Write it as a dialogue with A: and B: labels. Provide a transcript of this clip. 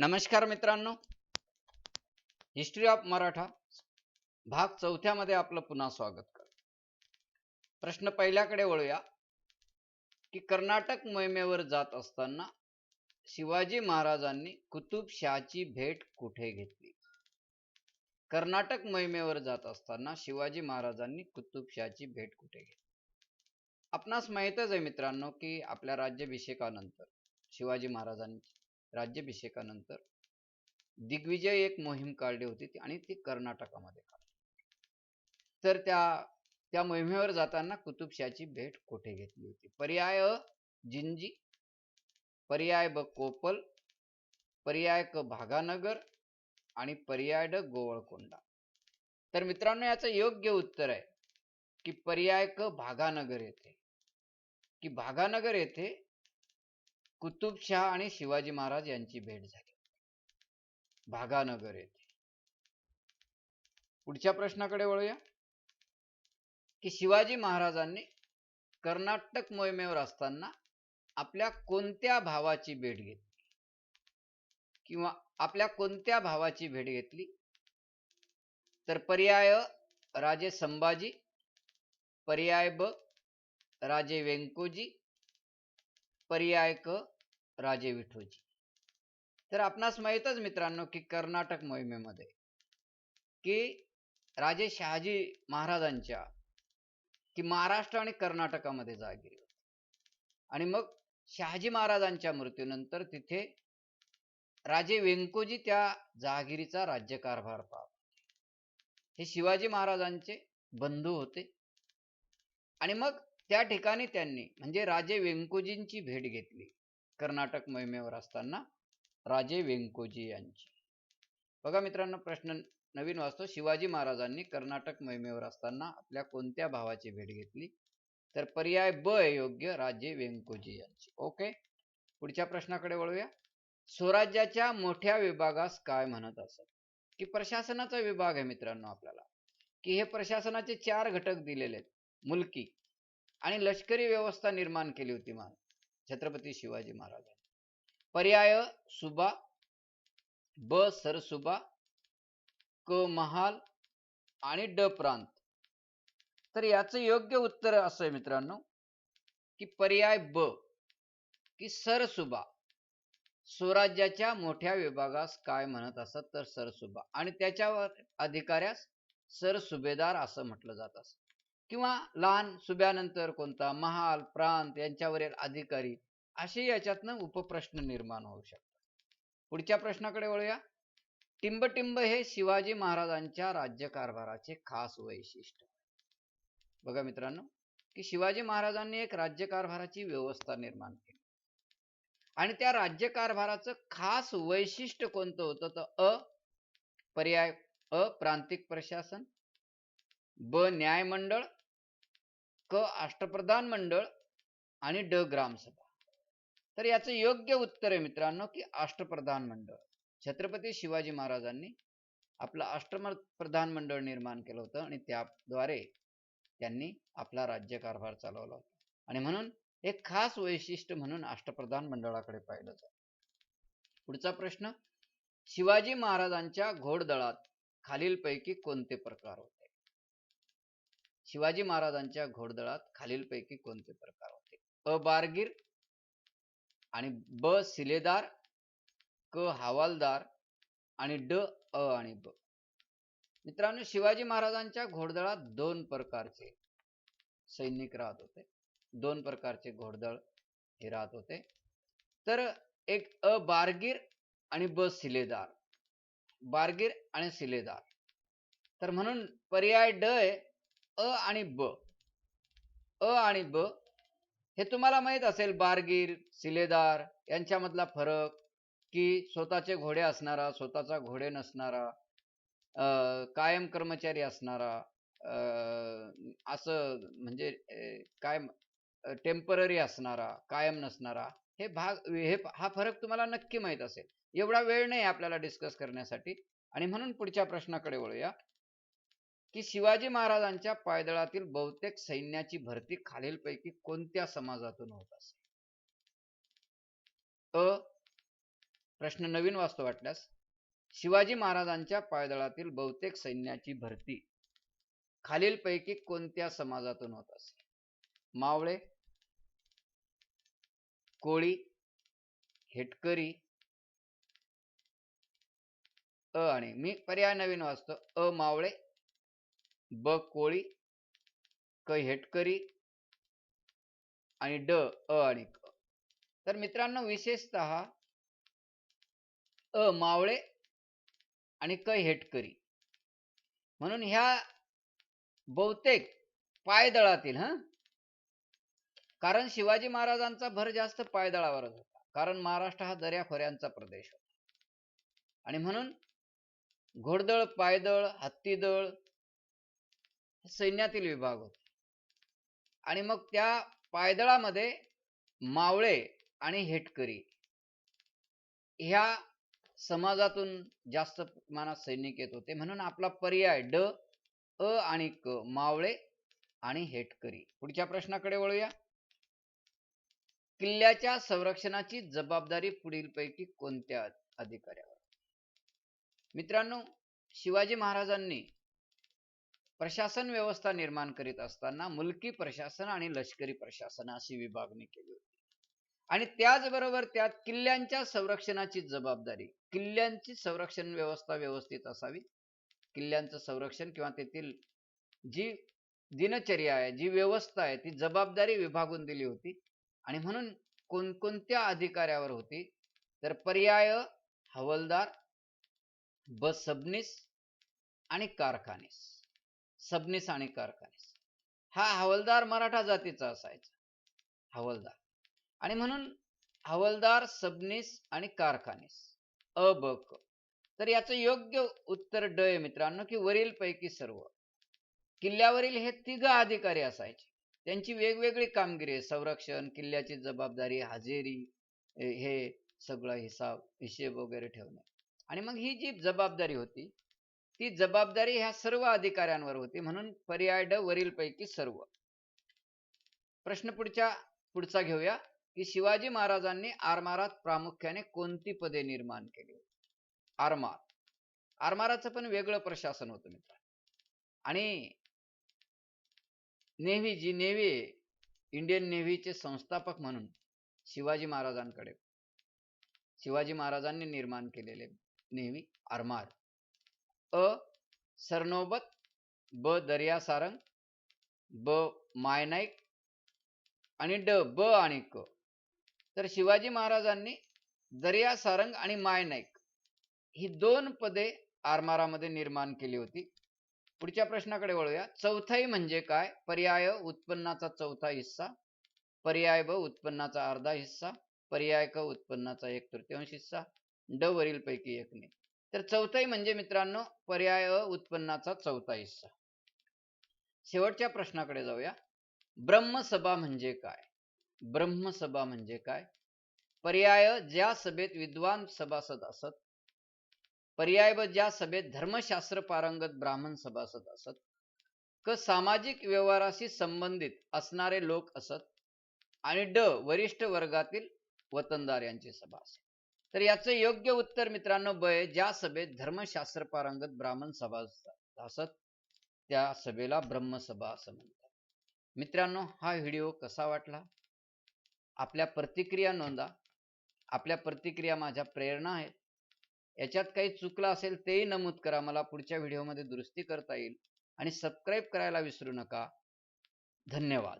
A: नमस्कार मित्रांनो. History of Maratha भाग चौथ्यामध्ये आपलं पुन्हा स्वागत कर प्रश्न पहिल्याकडे वळूया. की कर्नाटक मोहिमेवर जात असताना शिवाजी महाराजांनी कुतुबशहाची भेट कुठे घेतली? कर्नाटक मोहिमेवर जात असताना शिवाजी महाराजांनी कुतुबशहाची भेट कुठे घेतली? आपणास माहीतच आहे मित्रांनो की आपल्या राज्याभिषेकानंतर शिवाजी महाराजांनी राज्याभिषेकानंतर दिग्विजय एक मोहीम काढली होती ती- आणि ती कर्नाटकामध्ये काढली. तर त्या त्या मोहिमेवर जाताना कुतुबशाची भेट कुठे घेतली होती? पर्याय अ जिंजी पर्याय ब कोपल पर्याय क भागानगर आणि पर्याय ड गोवळकोंडा. तर मित्रांनो याचं योग्य उत्तर आहे की पर्याय क भागानगर येथे. की भागानगर येथे कुतुबशहा आणि शिवाजी महाराज यांची भेट झाली. भागानगर येथे. पुढच्या प्रश्नाकडे वळूया. की शिवाजी महाराजांनी कर्नाटक मोहिमेवर असताना आपल्या कोणत्या भावाची भेट घेतली? किंवा आपल्या कोणत्या भावाची भेट घेतली? तर पर्याय राजे संभाजी पर्याय ब राजे वेंकोजी पर्याय क राजे विठोजी. तर आपणास माहीतच मित्रांनो की कर्नाटक मोहिमेमध्ये की राजे शहाजी महाराजांच्या की महाराष्ट्र आणि कर्नाटकामध्ये जागिरी होती. आणि मग शहाजी महाराजांच्या मृत्यूनंतर तिथे राजे वेंकोजी त्या जहागिरीचा राज्यकारभार पाहत हे शिवाजी महाराजांचे बंधू होते. आणि मग त्या ठिकाणी त्यांनी म्हणजे राजे वेंकोजींची भेट घेतली कर्नाटक मोहिमेवर असताना. राजे वेंकोजी यांची. बघा मित्रांनो प्रश्न नवीन वाचतो. शिवाजी महाराजांनी कर्नाटक मोहिमेवर असताना आपल्या कोणत्या भावाची भेट घेतली? तर पर्याय ब योग्य राजे वेंकोजी यांची. ओके? पुढच्या प्रश्नाकडे वळूया. स्वराज्याच्या मोठ्या विभागास काय म्हणत असत? की प्रशासनाचा विभाग आहे मित्रांनो आपल्याला. की हे प्रशासनाचे चार घटक दिलेले आहेत. मुलकी आणि लष्करी व्यवस्था निर्माण केली होती छत्रपती शिवाजी महाराजांनी. पर्याय सुबा ब सरसुबा क महाल आणि ड प्रांत. तर याचं योग्य उत्तर असं आहे मित्रांनो की पर्याय ब की सरसुबा स्वराज्याच्या मोठ्या विभागास काय म्हणत असत तर सरसुबा आणि त्याच्यावर अधिकाऱ्यास सरसुभेदार असं म्हटलं जात असत. किंवा लहान सुब्यानंतर कोणता महाल प्रांत यांच्यावरील अधिकारी असे याच्यातनं उपप्रश्न निर्माण होऊ शकतात. पुढच्या प्रश्नाकडे वळूया. टिंबटिंब हे शिवाजी महाराजांच्या राज्यकारभाराचे खास वैशिष्ट्य बघा मित्रांनो की शिवाजी महाराजांनी एक राज्यकारभाराची व्यवस्था निर्माण केली. आणि त्या राज्यकारभाराचं खास वैशिष्ट्य कोणतं होतं? तर अ पर्याय अ प्रांतिक प्रशासन ब न्यायमंडळ क अष्टप्रधान मंडळ आणि ड ग्रामसभा. तर याचं योग्य उत्तर आहे मित्रांनो की अष्टप्रधान मंडळ. छत्रपती शिवाजी महाराजांनी आपलं अष्टम प्रधान मंडळ निर्माण केलं होतं आणि त्याद्वारे त्यांनी आपला राज्यकारभार चालवला होता. आणि म्हणून एक खास वैशिष्ट्य म्हणून अष्टप्रधान मंडळाकडे पाहिलं जात. पुढचा प्रश्न शिवाजी महाराजांच्या घोडदळात खालीलपैकी कोणते प्रकार होते? शिवाजी महाराजांच्या घोडदळात खालीलपैकी कोणते प्रकार होते? अ. बारगीर आणि ब. सिलेदार क. हवालदार आणि ड. अ. आणि ब. मित्रांनो शिवाजी महाराजांच्या घोडदळात दोन प्रकारचे सैनिक राहत होते. दोन प्रकारचे घोडदळ हे राहत होते. तर एक अ. बारगीर आणि ब. सिलेदार. बारगीर आणि सिलेदार. तर म्हणून पर्याय ड आहे. अ आणि ब. अ आणि ब. हे तुम्हाला माहीत असेल बारगीर सिलेदार यांच्यामधला फरक की स्वतःचे घोडे असणारा स्वतःचा घोडे नसणारा कायम कर्मचारी असणारा असं म्हणजे काय टेंपररी असणारा कायम नसणारा हे भाग हे हा फरक तुम्हाला नक्की माहीत असेल. एवढा वेळ नाही आपल्याला डिस्कस करण्यासाठी आणि म्हणून पुढच्या प्रश्नाकडे वळूया. की शिवाजी महाराजांच्या पायदळातील बहुतेक सैन्याची भरती खालीलपैकी कोणत्या समाजातून होत असे? अ प्रश्न नवीन वाचतो वाटल्यास. शिवाजी महाराजांच्या पायदळातील बहुतेक सैन्याची भरती खालीलपैकी कोणत्या समाजातून होत असे? मावळे कोळी हेटकरी अ आणि मी पर्याय नवीन वाचतो. अ मावळे ब कोळी क हेटकरी आणि ड अ आणि क. तर मित्रांनो विशेषत अ मावळे आणि क हेटकरी. म्हणून ह्या बहुतेक पायदळातील ह? कारण शिवाजी महाराजांचा भर जास्त पायदळावरच होता. कारण महाराष्ट्र हा दर्याखोऱ्यांचा प्रदेश होता. आणि म्हणून घोडदळ पायदळ हत्तीदळ सैन्यातील विभाग होता. आणि मग त्या पायदळामध्ये मावळे आणि हेटकरी ह्या समाजातून जास्त प्रमाणात सैनिक येत होते. म्हणून आपला पर्याय ड अ आणि क मावळे आणि हेटकरी. पुढच्या प्रश्नाकडे वळूया. किल्ल्याच्या संरक्षणाची जबाबदारी पुढीलपैकी कोणत्या अधिकाऱ्यावर? मित्रांनो शिवाजी महाराजांनी प्रशासन व्यवस्था निर्माण करीत असताना मुलकी प्रशासन आणि लष्करी प्रशासन अशी विभागणी केली होती. आणि त्याचबरोबर त्यात किल्ल्यांच्या संरक्षणाची जबाबदारी किल्ल्यांची संरक्षण व्यवस्था व्यवस्थित असावी. किल्ल्यांचं संरक्षण किंवा तेथील जी दिनचर्या आहे जी व्यवस्था आहे ती जबाबदारी विभागून दिली होती. आणि म्हणून कोणकोणत्या अधिकाऱ्यावर होती? तर पर्याय हवलदार बसबनीस सबनीस आणि कारखानीस. सबनीस आणि कारखानीस. हा हवलदार मराठा जातीचा असायचा. हवलदार. आणि म्हणून हवलदार सबनीस आणि कारखानीस. अ ब क. तर याचं योग्य उत्तर ड मित्रांनो की वरील पैकी सर्व. किल्ल्यावरील हे तिघ अधिकारी असायचे. त्यांची वेगवेगळी कामगिरी संरक्षण किल्ल्याची जबाबदारी हजेरी हे सगळं हिसाब हिशेब वगैरे ठेवणे. आणि मग ही जी जबाबदारी होती ती जबाबदारी ह्या सर्व अधिकाऱ्यांवर होती. म्हणून पर्याय ड वरील पैकी सर्व. प्रश्न पुढच्या पुढचा घेऊया की शिवाजी महाराजांनी आरमारात प्रामुख्याने कोणती पदे निर्माण केली? आरमार. आरमाराचं पण वेगळं प्रशासन होतं मित्र. आणि नेव्ही जी नेव्ही इंडियन नेव्हीचे संस्थापक म्हणून शिवाजी महाराजांकडे. शिवाजी महाराजांनी निर्माण केलेले नेव्ही आरमार. अ सरनोबत ब दर्या सारंग ब मायनाईक आणि ड ब आणि क. तर शिवाजी महाराजांनी दर्या सारंग आणि मायनाईक ही दोन पदे आरमारामध्ये निर्माण केली होती. पुढच्या प्रश्नाकडे वळूया. चौथाई म्हणजे काय? पर्याय उत्पन्नाचा चौथा हिस्सा. पर्याय ब उत्पन्नाचा अर्धा हिस्सा. पर्याय क उत्पन्नाचा एक तृतीयांश हिस्सा. ड वरील पैकी एक नाही तर चौथाई म्हणजे मित्रांनो पर्याय अ उत्पन्नाचा चौथा हिस्सा शेवटच्या प्रश्नाकडे जाऊया. ब्रह्मसभा म्हणजे काय? ब्रह्मसभा म्हणजे काय? पर्याय ज्या सभेत विद्वान सभासद असत पर्याय व ज्या सभेत धर्मशास्त्र पारंगत ब्राह्मण सभासद असत क सामाजिक व्यवहाराशी संबंधित असणारे लोक असत आणि ड वरिष्ठ वर्गातील वतनदार यांची सभा असत. तर याचं योग्य उत्तर मित्रांनो ब ज्या सभेत धर्मशास्त्र पारंगत ब्राह्मण सभा असत त्या सभेला ब्रह्मसभा असं म्हणतात. मित्रांनो हा व्हिडिओ कसा वाटला? आपल्या प्रतिक्रिया नोंदा. आपल्या प्रतिक्रिया माझ्या प्रेरणा आहेत. याच्यात काही चुकलं असेल तेही नमूद करा. मला पुढच्या व्हिडिओमध्ये दुरुस्ती करता येईल. आणि सबस्क्राईब करायला विसरू नका. धन्यवाद.